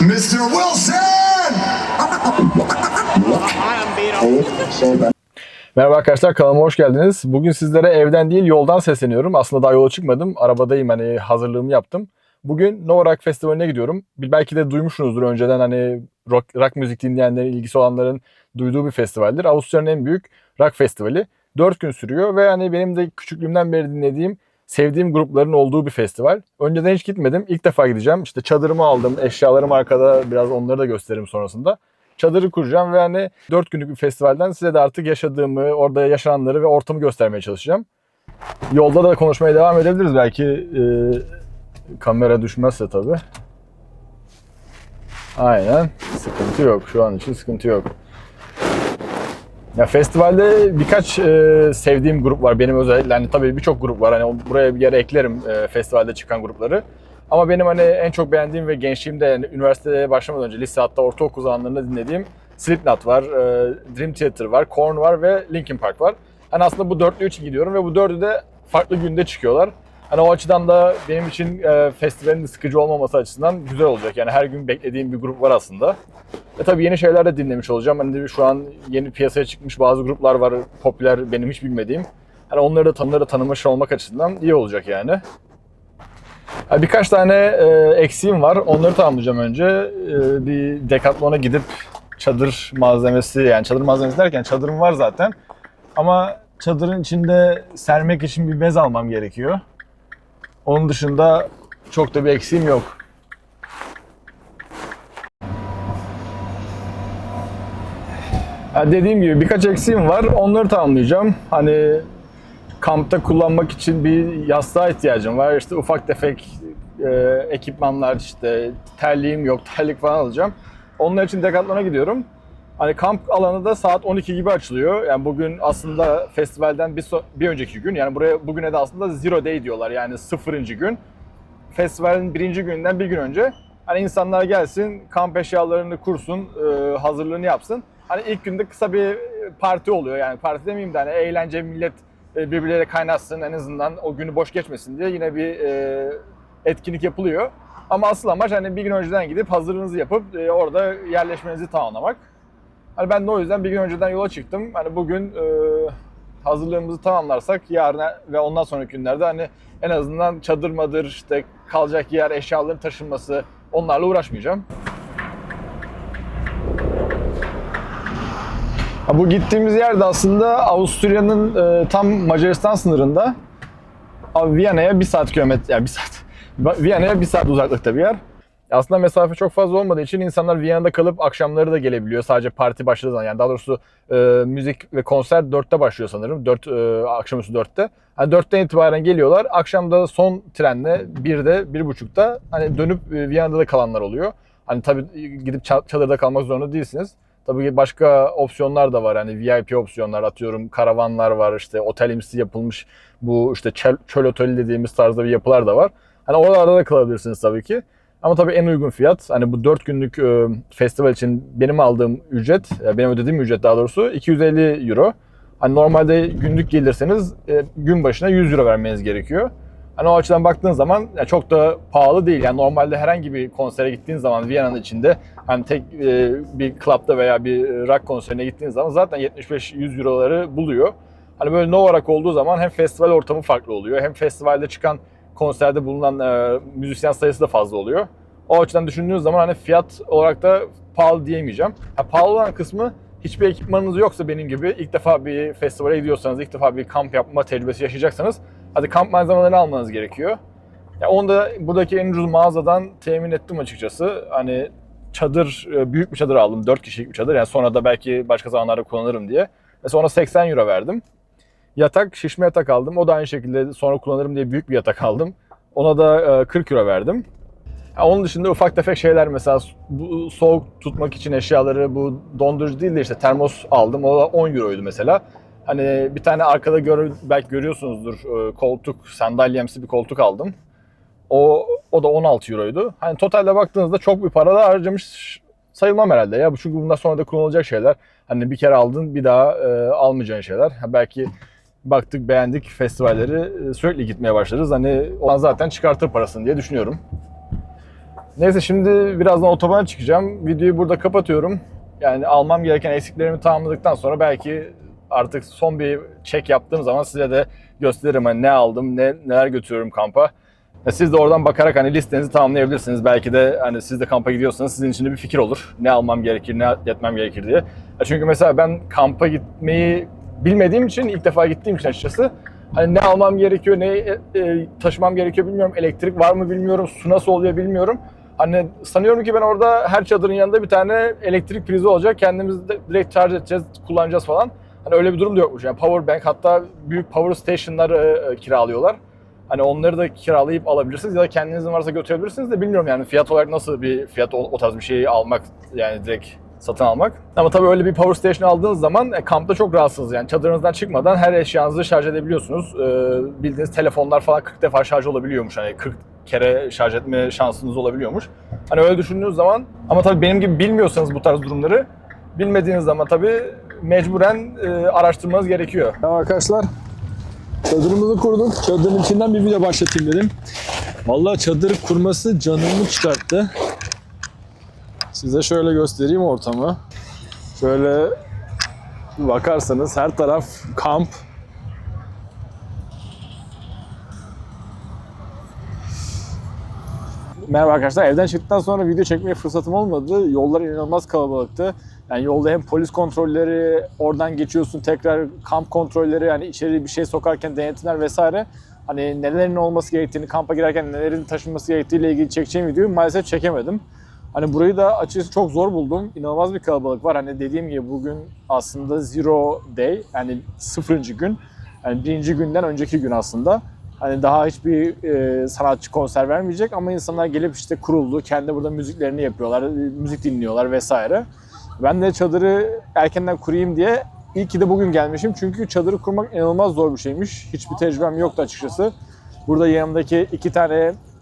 Mr. Wilson! Merhaba arkadaşlar kanalıma hoş geldiniz. Bugün sizlere evden değil yoldan sesleniyorum. Aslında daha yola çıkmadım. Arabadayım hani hazırlığımı yaptım. Bugün Rock Festivali'ne gidiyorum. Belki de duymuşsunuzdur önceden hani rock, rock müzik dinleyenlerin, ilgisi olanların duyduğu bir festivaldir. Avusturya'nın en büyük rock festivali. 4 gün sürüyor ve hani benim de küçüklüğümden beri dinlediğim, sevdiğim grupların olduğu bir festival. Önceden hiç gitmedim. İlk defa gideceğim. İşte çadırımı aldım, eşyalarım arkada. Biraz onları da gösteririm sonrasında çadırı kuracağım ve hani 4 günlük bir festivalden size de artık yaşadığımı, orada yaşananları ve ortamı göstermeye çalışacağım. Yolda da konuşmaya devam edebiliriz belki e, kamera düşmezse tabii. Aynen. Sıkıntı yok. Şu an için sıkıntı yok. Ya festivalde birkaç e, sevdiğim grup var. Benim özellikle hani tabii birçok grup var. Hani buraya bir yere eklerim e, festivalde çıkan grupları. Ama benim hani en çok beğendiğim ve gençliğimde yani üniversiteye başlamadan önce lise hatta ortaokul zamanlarında dinlediğim Slipknot var, e, Dream Theater var, Korn var ve Linkin Park var. Hani aslında bu dörtlü için gidiyorum ve bu dördü de farklı günde çıkıyorlar. Hani o açıdan da benim için e, festivalin sıkıcı olmaması açısından güzel olacak. Yani her gün beklediğim bir grup var aslında. Ve tabii yeni şeyler de dinlemiş olacağım. Hani de şu an yeni piyasaya çıkmış bazı gruplar var popüler benim hiç bilmediğim. Hani onları da tanıları tanımış olmak açısından iyi olacak yani. Ha, Birkaç tane e, eksiğim var. Onları tamamlayacağım önce. E, bir Decathlon'a gidip çadır malzemesi yani çadır malzemesi derken çadırım var zaten. Ama çadırın içinde sermek için bir bez almam gerekiyor. Onun dışında çok da bir eksiğim yok. Dediğim gibi birkaç eksiğim var. Onları tamamlayacağım. Hani kampta kullanmak için bir yastığa ihtiyacım var. İşte ufak tefek e, ekipmanlar işte terliğim yok, terlik falan alacağım. Onlar için Decathlon'a gidiyorum. Hani kamp alanı da saat 12 gibi açılıyor. Yani bugün aslında festivalden bir, so- bir önceki gün yani buraya bugüne de aslında zero day diyorlar yani sıfırıncı gün. Festivalin birinci gününden bir gün önce hani insanlar gelsin kamp eşyalarını kursun e, hazırlığını yapsın. Hani ilk günde kısa bir parti oluyor yani parti demeyeyim de hani eğlence millet e, birbirleriyle kaynaşsın en azından o günü boş geçmesin diye yine bir e, etkinlik yapılıyor. Ama asıl amaç hani bir gün önceden gidip hazırlığınızı yapıp e, orada yerleşmenizi tamamlamak. Hani ben de o yüzden bir gün önceden yola çıktım. Hani bugün e, hazırlığımızı tamamlarsak yarın ve ondan sonraki günlerde hani en azından çadır madır işte kalacak yer, eşyaların taşınması onlarla uğraşmayacağım. Bu gittiğimiz yer de aslında Avusturya'nın e, tam Macaristan sınırında. Viyana'ya bir saat kilometre, yani bir saat. Viyana'ya bir saat uzaklıkta bir yer. Aslında mesafe çok fazla olmadığı için insanlar Viyana'da kalıp akşamları da gelebiliyor. Sadece parti başladığı zaman. Yani daha doğrusu e, müzik ve konser 4'te başlıyor sanırım. 4 e, akşamüstü 4'te. Hani 4'ten itibaren geliyorlar. Akşam da son trenle 1'de, 1.30'da hani dönüp e, Viyana'da da kalanlar oluyor. Hani tabii gidip ça- çadırda kalmak zorunda değilsiniz. Tabii başka opsiyonlar da var. Hani VIP opsiyonlar atıyorum karavanlar var işte otelimsi yapılmış bu işte çöl, çöl oteli dediğimiz tarzda bir yapılar da var. Hani oralarda da kalabilirsiniz tabii ki. Ama tabii en uygun fiyat hani bu 4 günlük e, festival için benim aldığım ücret, e, benim ödediğim ücret daha doğrusu 250 euro. Hani normalde günlük gelirseniz e, gün başına 100 euro vermeniz gerekiyor. Hani o açıdan baktığın zaman ya çok da pahalı değil. Yani normalde herhangi bir konsere gittiğin zaman Viyana'nın içinde hani tek e, bir club'da veya bir rock konserine gittiğin zaman zaten 75-100 euroları buluyor. Hani böyle Nova Rock olduğu zaman hem festival ortamı farklı oluyor hem festivalde çıkan konserde bulunan e, müzisyen sayısı da fazla oluyor. O açıdan düşündüğünüz zaman hani fiyat olarak da pahalı diyemeyeceğim. Ha, pahalı olan kısmı hiçbir ekipmanınız yoksa benim gibi ilk defa bir festivale gidiyorsanız, ilk defa bir kamp yapma tecrübesi yaşayacaksanız hadi kamp malzemelerini almanız gerekiyor. Ya onu da buradaki en ucuz mağazadan temin ettim açıkçası. Hani çadır, e, büyük bir çadır aldım. 4 kişilik bir çadır. Yani sonra da belki başka zamanlarda kullanırım diye. Ve sonra 80 euro verdim. Yatak, şişme yatak aldım. O da aynı şekilde sonra kullanırım diye büyük bir yatak aldım. Ona da e, 40 euro verdim. Ha, onun dışında ufak tefek şeyler mesela bu soğuk tutmak için eşyaları bu dondurucu değil de işte termos aldım. O da 10 euroydu mesela. Hani bir tane arkada gör, belki görüyorsunuzdur e, koltuk, sandalyemsi bir koltuk aldım. O o da 16 euroydu. Hani totalde baktığınızda çok bir para da harcamış sayılmam herhalde ya. Çünkü bundan sonra da kullanılacak şeyler. Hani bir kere aldın bir daha e, almayacağın şeyler. Ha, belki baktık beğendik festivalleri e, sürekli gitmeye başlarız. Hani o zaten çıkartır parasını diye düşünüyorum. Neyse şimdi birazdan otobana çıkacağım. Videoyu burada kapatıyorum. Yani almam gereken eksiklerimi tamamladıktan sonra belki artık son bir check yaptığım zaman size de gösteririm hani ne aldım, ne neler götürüyorum kampa. Ya Siz de oradan bakarak hani listenizi tamamlayabilirsiniz. Belki de hani siz de kampa gidiyorsanız sizin için de bir fikir olur. Ne almam gerekir, ne etmem gerekir diye. Ya çünkü mesela ben kampa gitmeyi bilmediğim için, ilk defa gittiğim için açıkçası hani ne almam gerekiyor, ne e, e, taşımam gerekiyor bilmiyorum. Elektrik var mı bilmiyorum, su nasıl oluyor bilmiyorum. Hani sanıyorum ki ben orada her çadırın yanında bir tane elektrik prizi olacak. Kendimiz de direkt şarj edeceğiz, kullanacağız falan. Hani öyle bir durum da yokmuş. Yani power bank hatta büyük power station'lar e, e, kiralıyorlar. Hani onları da kiralayıp alabilirsiniz ya da kendinizin varsa götürebilirsiniz de bilmiyorum yani fiyat olarak nasıl bir fiyat o, o tarz bir şeyi almak yani direkt satın almak. Ama tabii öyle bir power station aldığınız zaman e, kampta çok rahatsınız yani çadırınızdan çıkmadan her eşyanızı şarj edebiliyorsunuz. Ee, bildiğiniz telefonlar falan 40 defa şarj olabiliyormuş hani 40 kere şarj etme şansınız olabiliyormuş. Hani öyle düşündüğünüz zaman ama tabii benim gibi bilmiyorsanız bu tarz durumları bilmediğiniz zaman tabii mecburen e, araştırmanız gerekiyor. Tamam arkadaşlar. Çadırımızı kurduk. Çadırın içinden bir video başlatayım dedim. Vallahi çadır kurması canımı çıkarttı. Size şöyle göstereyim ortamı. Şöyle bakarsanız her taraf kamp. Merhaba arkadaşlar. Evden çıktıktan sonra video çekmeye fırsatım olmadı. Yollar inanılmaz kalabalıktı. Yani yolda hem polis kontrolleri, oradan geçiyorsun tekrar kamp kontrolleri, yani içeri bir şey sokarken denetimler vesaire. Hani nelerin olması gerektiğini, kampa girerken nelerin taşınması gerektiğiyle ilgili çekeceğim videoyu maalesef çekemedim. Hani burayı da açıkçası çok zor buldum. İnanılmaz bir kalabalık var. Hani dediğim gibi bugün aslında zero day, yani sıfırıncı gün. Yani birinci günden önceki gün aslında. Hani daha hiçbir e, sanatçı konser vermeyecek ama insanlar gelip işte kuruldu. Kendi burada müziklerini yapıyorlar, e, müzik dinliyorlar vesaire. Ben de çadırı erkenden kurayım diye iyi ki de bugün gelmişim. Çünkü çadırı kurmak inanılmaz zor bir şeymiş. Hiçbir tecrübem yoktu açıkçası. Burada yanımdaki iki tane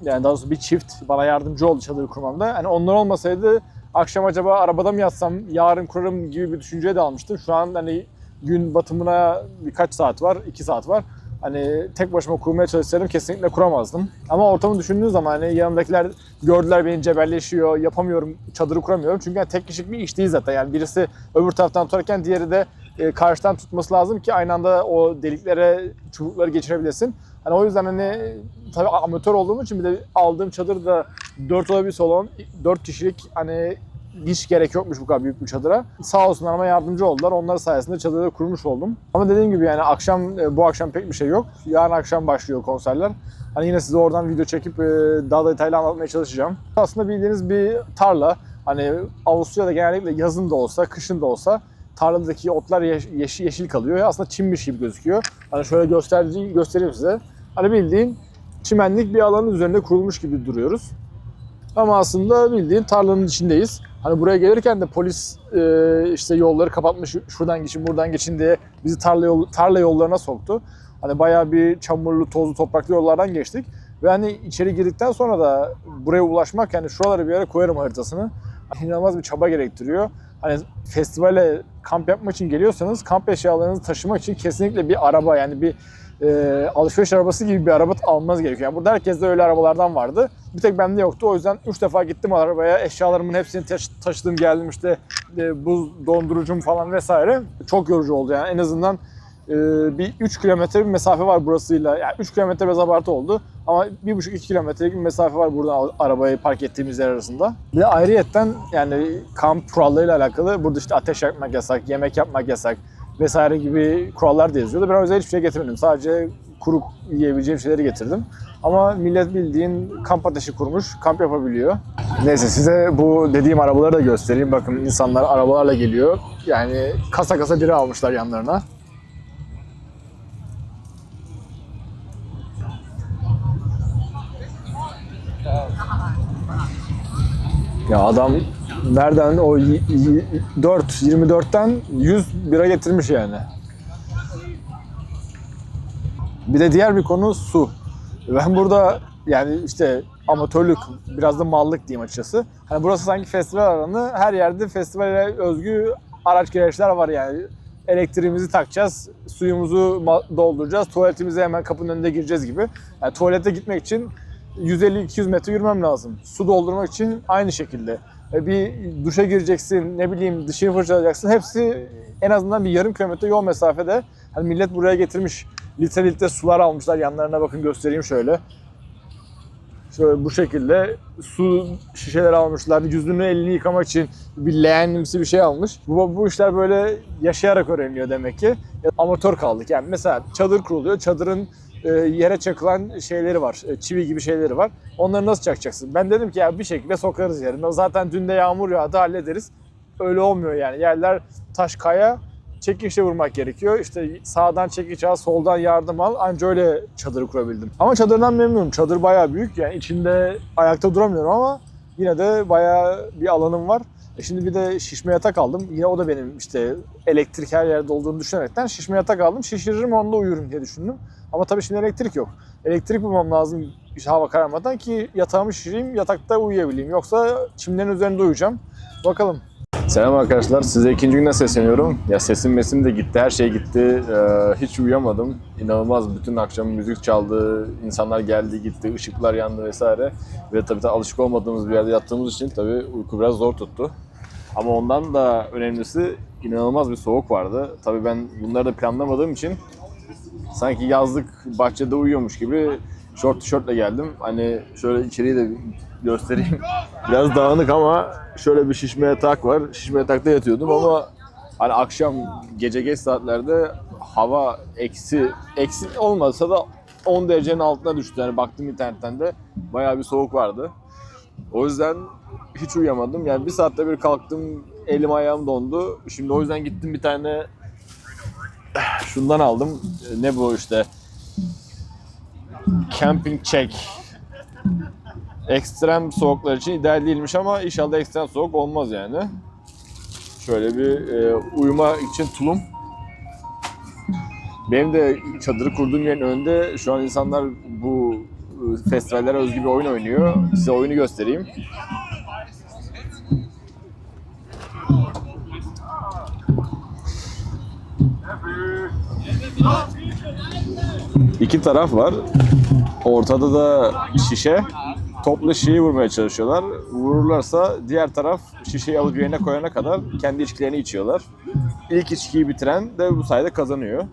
yani daha doğrusu bir çift bana yardımcı oldu çadırı kurmamda. Hani onlar olmasaydı akşam acaba arabada mı yatsam, yarın kurarım gibi bir düşünceye de almıştım. Şu an hani gün batımına birkaç saat var, iki saat var. Hani tek başıma kurmaya çalışsaydım kesinlikle kuramazdım. Ama ortamı düşündüğün zaman hani yanımdakiler gördüler beni cebelleşiyor, yapamıyorum, çadırı kuramıyorum. Çünkü yani tek kişilik bir iş değil zaten. Yani birisi öbür taraftan tutarken diğeri de e, karşıdan tutması lazım ki aynı anda o deliklere çubukları geçirebilesin. Hani o yüzden hani tabii amatör olduğum için bir de aldığım çadır da 4 oda bir salon, 4 kişilik hani hiç gerek yokmuş bu kadar büyük bir çadıra. Sağ olsunlar ama yardımcı oldular. Onlar sayesinde çadırı kurmuş oldum. Ama dediğim gibi yani akşam e, bu akşam pek bir şey yok. Yarın akşam başlıyor konserler. Hani yine size oradan video çekip e, daha detaylı anlatmaya çalışacağım. Aslında bildiğiniz bir tarla. Hani Avusturya'da genellikle yazın da olsa, kışın da olsa tarladaki otlar yeş- yeşil, yeşil kalıyor. Aslında çimmiş gibi gözüküyor. Hani şöyle göstereyim, göstereyim size. Hani bildiğin çimenlik bir alanın üzerinde kurulmuş gibi duruyoruz. Ama aslında bildiğin tarlanın içindeyiz. Hani buraya gelirken de polis e, işte yolları kapatmış, şuradan geçin, buradan geçin diye bizi tarla, yol, tarla yollarına soktu. Hani bayağı bir çamurlu, tozlu, topraklı yollardan geçtik. Ve hani içeri girdikten sonra da buraya ulaşmak yani şuraları bir yere koyarım haritasını. İnanılmaz bir çaba gerektiriyor. Hani festivale kamp yapmak için geliyorsanız kamp eşyalarınızı taşımak için kesinlikle bir araba yani bir e, alışveriş arabası gibi bir araba almanız gerekiyor. Yani burada herkes de öyle arabalardan vardı. Bir tek bende yoktu. O yüzden 3 defa gittim arabaya. Eşyalarımın hepsini taş- taşıdım geldim işte e, buz dondurucum falan vesaire. Çok yorucu oldu yani en azından e, bir 3 kilometre bir mesafe var burasıyla. Yani 3 kilometre biraz abartı oldu. Ama 1,5-2 kilometrelik bir mesafe var buradan arabayı park ettiğimiz yer arasında. Bir de ayrıyetten yani kamp kurallarıyla alakalı burada işte ateş yakmak yasak, yemek yapmak yasak vesaire gibi kurallar da yazıyordu. Ben o yüzden hiçbir şey getirmedim. Sadece kuru yiyebileceğim şeyleri getirdim. Ama millet bildiğin kamp ateşi kurmuş, kamp yapabiliyor. Neyse size bu dediğim arabaları da göstereyim. Bakın insanlar arabalarla geliyor. Yani kasa kasa biri almışlar yanlarına. Ya adam nereden o y- y- 4 24'ten 100 bira getirmiş yani. Bir de diğer bir konu su. Ben burada yani işte amatörlük, biraz da mallık diyeyim açıkçası. Hani burası sanki festival alanı. Her yerde festivale özgü araç gereçler var yani. Elektriğimizi takacağız, suyumuzu dolduracağız, tuvaletimize hemen kapının önünde gireceğiz gibi. Yani tuvalete gitmek için 150-200 metre yürümem lazım. Su doldurmak için aynı şekilde. E, Bir duşa gireceksin, ne bileyim dışarı fırçalayacaksın. Hepsi en azından bir yarım kilometre yol mesafede. Hani millet buraya getirmiş litre litre sular almışlar. Yanlarına bakın göstereyim şöyle. Şöyle bu şekilde su şişeleri almışlar. Yüzünü elini yıkamak için bir leğenimsi bir şey almış. Bu, bu işler böyle yaşayarak öğreniliyor demek ki. Amatör kaldık. Yani mesela çadır kuruluyor. Çadırın yere çakılan şeyleri var. e, Çivi gibi şeyleri var. Onları nasıl çakacaksın? Ben dedim ki ya bir şekilde sokarız yerine. Zaten dün de yağmur yağdı hallederiz. Öyle olmuyor yani. Yerler taş kaya. Çekiçle vurmak gerekiyor. İşte sağdan çekiç al, soldan yardım al. Anca öyle çadırı kurabildim. Ama çadırdan memnunum. Çadır bayağı büyük. Yani içinde ayakta duramıyorum ama yine de bayağı bir alanım var. E şimdi bir de şişme yatak aldım. Yine o da benim işte elektrik her yerde olduğunu düşünerekten şişme yatak aldım. Şişiririm onda uyurum diye düşündüm. Ama tabii şimdi elektrik yok. Elektrik bulmam lazım hava kararmadan ki yatağımı şişireyim, yatakta uyuyabileyim. Yoksa çimlerin üzerinde uyuyacağım. Bakalım. Selam arkadaşlar. Size ikinci günden sesleniyorum. Ya sesim mesim de gitti. Her şey gitti. Ee, hiç uyuyamadım. İnanılmaz. Bütün akşam müzik çaldı. insanlar geldi gitti. ışıklar yandı vesaire. Ve tabii de alışık olmadığımız bir yerde yattığımız için tabii uyku biraz zor tuttu. Ama ondan da önemlisi inanılmaz bir soğuk vardı. Tabii ben bunları da planlamadığım için sanki yazlık bahçede uyuyormuş gibi şort tişörtle geldim. Hani şöyle içeriği de göstereyim. Biraz dağınık ama şöyle bir şişme yatak var. Şişme yatakta yatıyordum ama hani akşam gece geç saatlerde hava eksi eksi olmasa da 10 derecenin altına düştü. Yani baktım internetten de bayağı bir soğuk vardı. O yüzden hiç uyuyamadım. Yani bir saatte bir kalktım elim ayağım dondu. Şimdi o yüzden gittim bir tane şundan aldım. Ne bu işte? Camping check. Ekstrem soğuklar için ideal değilmiş ama inşallah ekstrem soğuk olmaz yani. Şöyle bir e, uyuma için tulum. Benim de çadırı kurduğum yerin önünde şu an insanlar bu e, festivallere özgü bir oyun oynuyor. Size oyunu göstereyim. İki taraf var. Ortada da şişe. Toplu şişeyi vurmaya çalışıyorlar. Vururlarsa diğer taraf şişeyi alıp yerine koyana kadar kendi içkilerini içiyorlar. İlk içkiyi bitiren de bu sayede kazanıyor.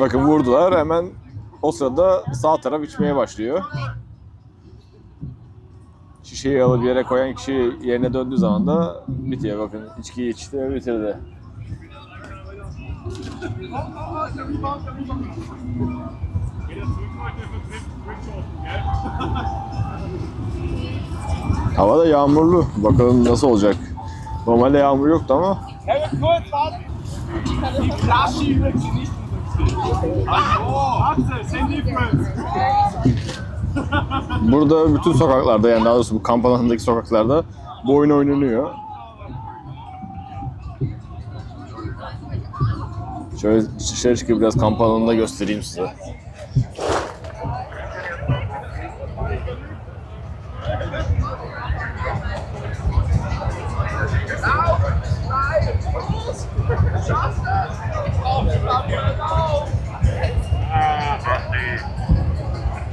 Bakın vurdular hemen o sırada sağ taraf içmeye başlıyor. Şişeyi alıp yere koyan kişi yerine döndüğü zaman da bitiyor. Bakın içkiyi içti ve bitirdi. Hava da yağmurlu. Bakalım nasıl olacak. Normalde yağmur yoktu ama burada bütün sokaklarda yani daha doğrusu bu kamp alanındaki sokaklarda bu oyun oynanıyor. Şöyle dışarı çıkıp biraz kamp alanında göstereyim size.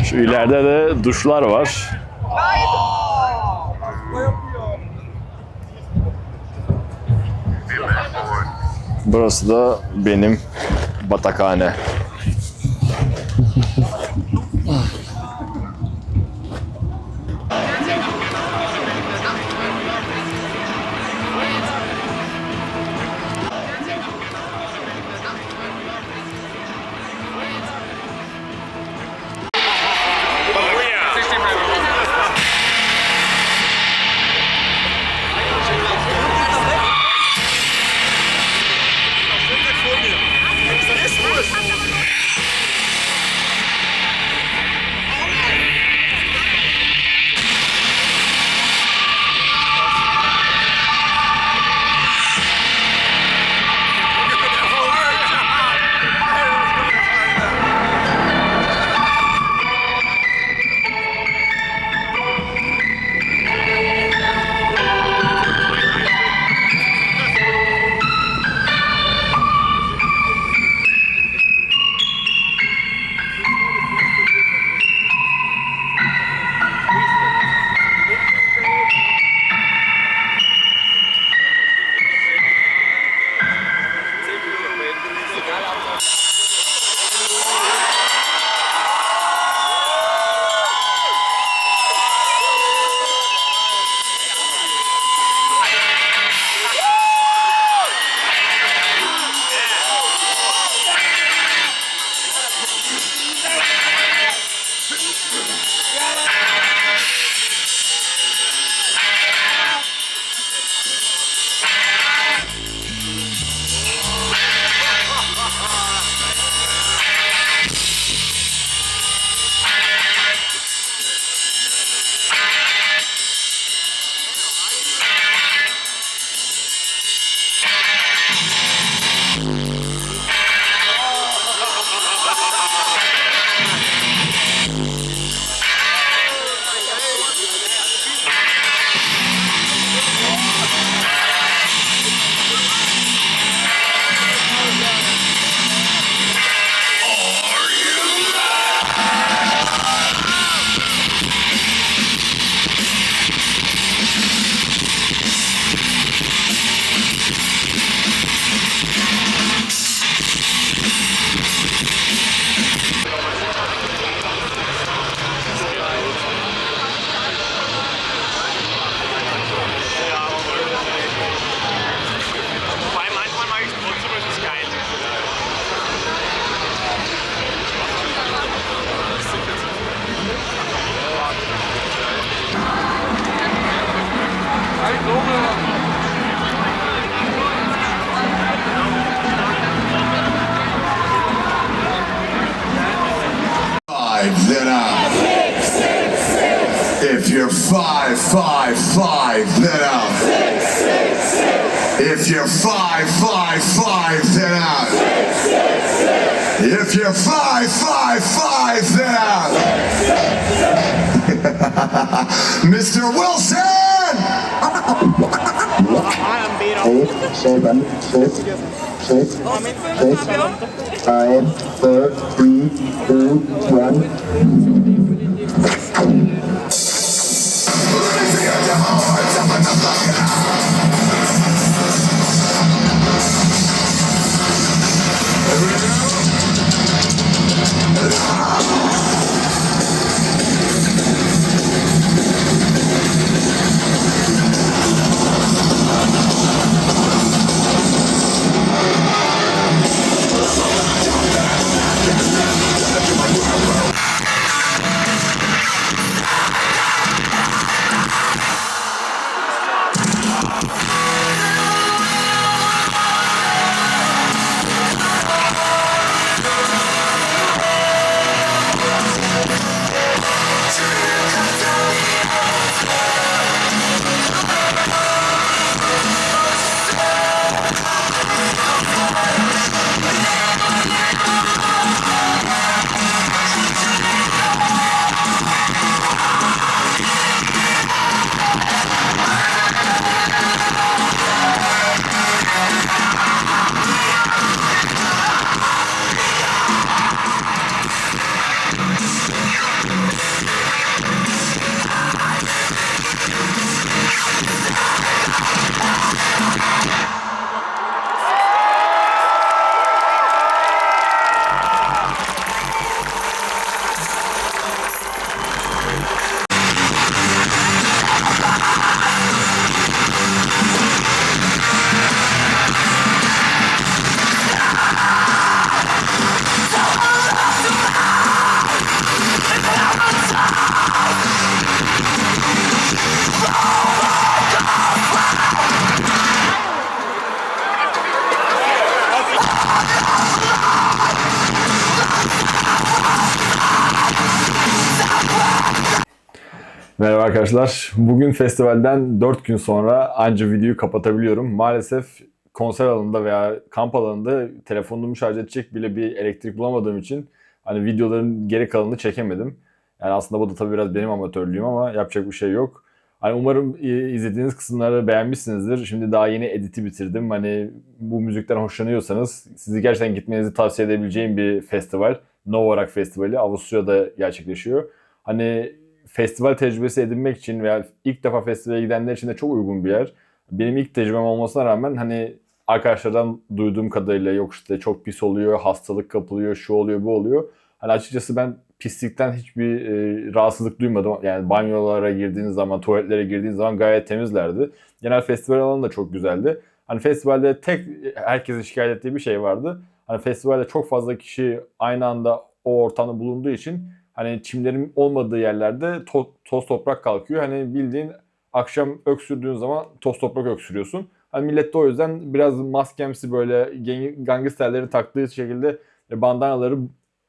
Şu ileride de duşlar var. Burası da benim batakhane. Then out. If you're five, five, five, then out. If you're five, five, five, then out. Mr. Wilson! eight, seven, six, six, six, five, four, three, two, one. Merhaba arkadaşlar. Bugün festivalden 4 gün sonra anca videoyu kapatabiliyorum. Maalesef konser alanında veya kamp alanında telefonumu şarj edecek bile bir elektrik bulamadığım için hani videoların geri kalanını çekemedim. Yani aslında bu da tabii biraz benim amatörlüğüm ama yapacak bir şey yok. Hani umarım izlediğiniz kısımları beğenmişsinizdir. Şimdi daha yeni editi bitirdim. Hani bu müzikten hoşlanıyorsanız sizi gerçekten gitmenizi tavsiye edebileceğim bir festival. Novarak Festivali Avusturya'da gerçekleşiyor. Hani festival tecrübesi edinmek için veya ilk defa festivale gidenler için de çok uygun bir yer. Benim ilk tecrübem olmasına rağmen hani arkadaşlardan duyduğum kadarıyla yok işte çok pis oluyor, hastalık kapılıyor, şu oluyor, bu oluyor. Hani açıkçası ben pislikten hiçbir e, rahatsızlık duymadım. Yani banyolara girdiğiniz zaman, tuvaletlere girdiğiniz zaman gayet temizlerdi. Genel festival alanı da çok güzeldi. Hani festivalde tek herkesin şikayet ettiği bir şey vardı. Hani festivalde çok fazla kişi aynı anda o ortamda bulunduğu için hani çimlerin olmadığı yerlerde to- toz toprak kalkıyor. Hani bildiğin akşam öksürdüğün zaman toz toprak öksürüyorsun. Hani millet de o yüzden biraz maskemsi böyle gen- gangsterleri taktığı şekilde bandanaları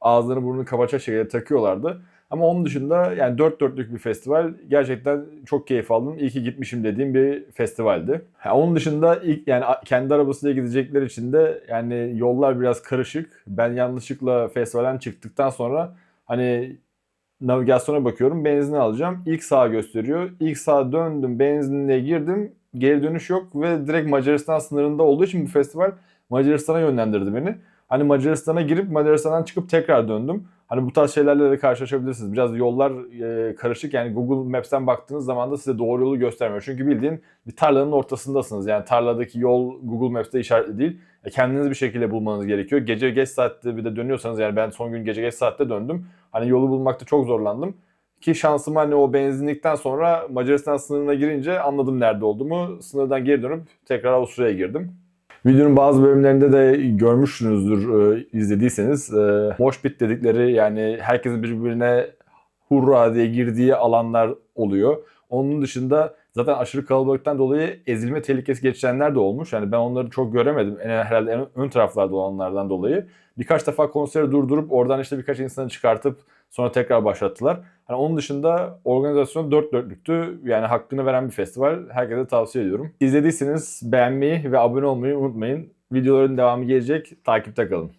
ağızlarını burnunu kapatacak şekilde takıyorlardı. Ama onun dışında yani dört dörtlük bir festival. Gerçekten çok keyif aldım. İyi ki gitmişim dediğim bir festivaldi. Ha, onun dışında ilk yani kendi arabasıyla gidecekler için de yani yollar biraz karışık. Ben yanlışlıkla festivalden çıktıktan sonra hani navigasyona bakıyorum. Benzin alacağım. İlk sağa gösteriyor. İlk sağa döndüm. Benzinliğe girdim. Geri dönüş yok ve direkt Macaristan sınırında olduğu için bu festival Macaristan'a yönlendirdi beni. Hani Macaristan'a girip Macaristan'dan çıkıp tekrar döndüm. Hani bu tarz şeylerle de karşılaşabilirsiniz. Biraz yollar e, karışık. Yani Google Maps'ten baktığınız zaman da size doğru yolu göstermiyor. Çünkü bildiğin bir tarlanın ortasındasınız. Yani tarladaki yol Google Maps'te işaretli değil. E, kendiniz bir şekilde bulmanız gerekiyor. Gece geç saatte bir de dönüyorsanız yani ben son gün gece geç saatte döndüm. Hani yolu bulmakta çok zorlandım. Ki şansım hani o benzinlikten sonra Macaristan sınırına girince anladım nerede olduğumu. Sınırdan geri dönüp tekrar Avusturya'ya girdim. Videonun bazı bölümlerinde de görmüşsünüzdür e, izlediyseniz. E, mosh pit dedikleri yani herkesin birbirine hurra diye girdiği alanlar oluyor. Onun dışında Zaten aşırı kalabalıktan dolayı ezilme tehlikesi geçirenler de olmuş. Yani ben onları çok göremedim. En, herhalde en ön taraflarda olanlardan dolayı. Birkaç defa konseri durdurup oradan işte birkaç insanı çıkartıp sonra tekrar başlattılar. Hani onun dışında organizasyon dört dörtlüktü. Yani hakkını veren bir festival. Herkese tavsiye ediyorum. İzlediyseniz beğenmeyi ve abone olmayı unutmayın. Videoların devamı gelecek. Takipte kalın.